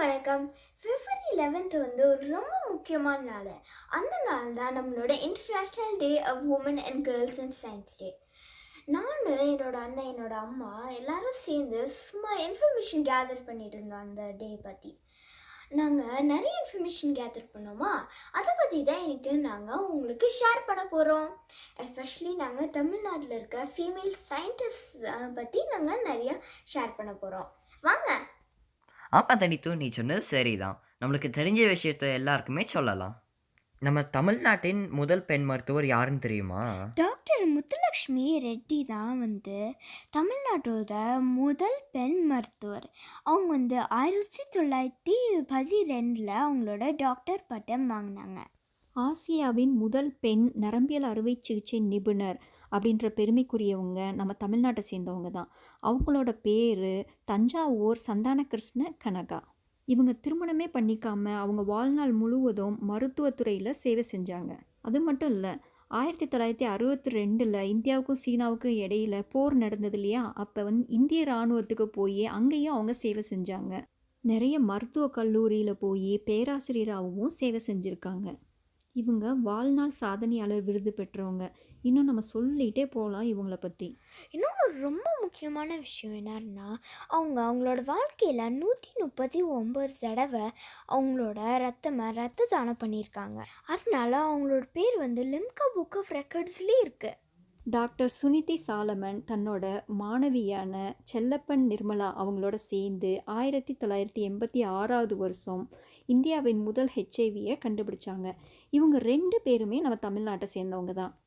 வணக்கம். பிப்ரவரி லெவன்த் வந்து ஒரு ரொம்ப முக்கியமான நாள். அந்த நாள் தான் நம்மளோட international day of women and girls and science day நான் என்னோட அண்ணன் என்னோட அம்மா எல்லாரும் சேர்ந்து சும்மா இன்ஃபர்மேஷன் கேதர் பண்ணிட்டு இருந்தோம் அந்த டே பற்றி நாங்கள் நிறைய இன்ஃபர்மேஷன் கேதர் பண்ணோமா? அதை பற்றி தான் எனக்கு நாங்கள் உங்களுக்கு ஷேர் பண்ண போகிறோம் எஸ்பெஷலி நாங்கள் தமிழ்நாட்டில் இருக்க ஃபீமேல் சயின்டிஸ்ட் பற்றி நாங்கள் நிறையா ஷேர் பண்ண போகிறோம் வாங்க. ஆமா தனித்து நீ சொன்னது சரிதான். நம்மளுக்கு தெரிஞ்ச விஷயத்த எல்லாருக்குமே சொல்லலாம். நம்ம தமிழ்நாட்டின் முதல் பெண் மருத்துவர் யாருன்னு தெரியுமா? டாக்டர் முத்துலக்ஷ்மி ரெட்டி தான் வந்து தமிழ்நாட்டோட முதல் பெண் மருத்துவர். அவங்க வந்து ஆயிரத்தி தொள்ளாயிரத்தி பதிரெண்டில் அவங்களோட டாக்டர் பட்டம் வாங்கினாங்க. ஆசியாவின் முதல் பெண் நரம்பியல் அறுவை சிகிச்சை நிபுணர். அப்படின்ற பெருமைக்குரியவங்க நம்ம தமிழ்நாட்டை சேர்ந்தவங்க தான். அவங்களோட பேர் தஞ்சாவூர் சந்தான கிருஷ்ண கனகா. இவங்க திருமணமே பண்ணிக்காம அவங்க வாழ்நாள் முழுவதும் மருத்துவத்துறையில் சேவை செஞ்சாங்க. அது மட்டும் இல்லை ஆயிரத்தி தொள்ளாயிரத்தி அறுபத்தி ரெண்டில் இந்தியாவுக்கும் சீனாவுக்கும் இடையில போர் நடந்தது இல்லையா? அப்போ வந்து இந்திய இராணுவத்துக்கு போய் அங்கேயும் அவங்க சேவை செஞ்சாங்க. நிறைய மருத்துவ கல்லூரியில் போய் பேராசிரியராகவும் சேவை செஞ்சுருக்காங்க. இவங்க வாழ்நாள் சாதனையாளர் விருது பெற்றவங்க. இன்னும் நம்ம சொல்லிகிட்டே போகலாம் இவங்கள பற்றி இன்னொன்று ரொம்ப முக்கியமான விஷயம் என்னன்னா அவங்க அவங்களோட வாழ்க்கையில் நூற்றி முப்பத்தி ஒம்பது தடவை அவங்களோட ரத்தமாக ரத்த தானம் பண்ணியிருக்காங்க. அதனால அவங்களோட பேர் வந்து லிம்கா புக் ஆஃப் ரெக்கார்ட்ஸ்லேயே இருக்குது டாக்டர் சுனிதி சாலமன் தன்னோட மாணவியான செல்லப்பன் நிர்மலா அவங்களோட சேர்ந்து ஆயிரத்தி தொள்ளாயிரத்தி எண்பத்தி ஆறாவது வருஷம் இந்தியாவின் முதல் ஹெச்ஐவியை கண்டுபிடிச்சாங்க. இவங்க ரெண்டு பேருமே நம்ம தமிழ்நாட்டை சேர்ந்தவங்க தான்.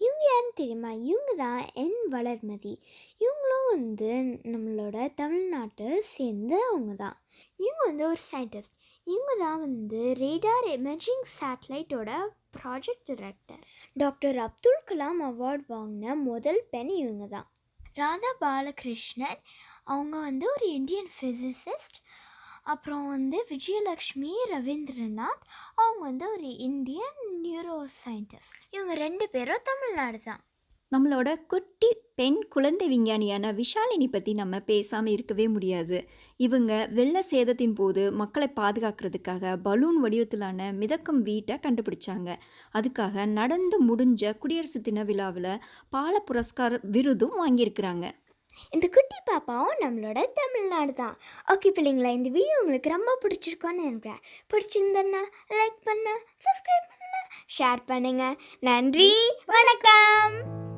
இவங்க யாருன்னு தெரியுமா? இவங்க தான் என் வளர்மதி. இவங்க வந்து நம்மளோட தமிழ்நாட்டை சேர்ந்த அவங்க தான். இவங்க வந்து ஒரு சயின்டிஸ்ட் இவங்க தான் வந்து radar emerging சேட்டலைட்டோட project director doctor Abdul Kalam award வாங்கின முதல் பெண் இவங்க தான். ராதா பாலகிருஷ்ணன். அவங்க வந்து ஒரு இந்தியன் ஃபிசிசிஸ்ட் அப்புறம் வந்து விஜயலக்ஷ்மி ரவீந்திரநாத். அவங்க வந்து ஒரு இந்தியன் நியூரோ சயின்டிஸ்ட் இவங்க ரெண்டு பேரும் தமிழ்நாடு தான். நம்மளோட குட்டி பெண் குழந்தை விஞ்ஞானியான விஷாலினி பற்றி நம்ம பேசாமல் இருக்கவே முடியாது. இவங்க வெள்ள சேதத்தின் போது மக்களை பாதுகாக்கிறதுக்காக பலூன் வடிவத்திலான மிதக்கும் வீட்டை கண்டுபிடிச்சாங்க. அதுக்காக நடந்து முடிஞ்ச குடியரசு தின விழாவில் பால புரஸ்கார் விருதும் வாங்கியிருக்கிறாங்க. இந்த குட்டி பாப்பாவும் நம்மளோட தமிழ்நாடு தான். ஓகே பிள்ளைங்களா இந்த வீடியோ உங்களுக்கு ரொம்ப பிடிச்சிருக்கோன்னு நினைக்கிறேன். பிடிச்சிருந்தேன்னா லைக் பண்ண சப்ஸ்கிரைப் பண்ண ஷேர் பண்ணுங்க. நன்றி வணக்கம்.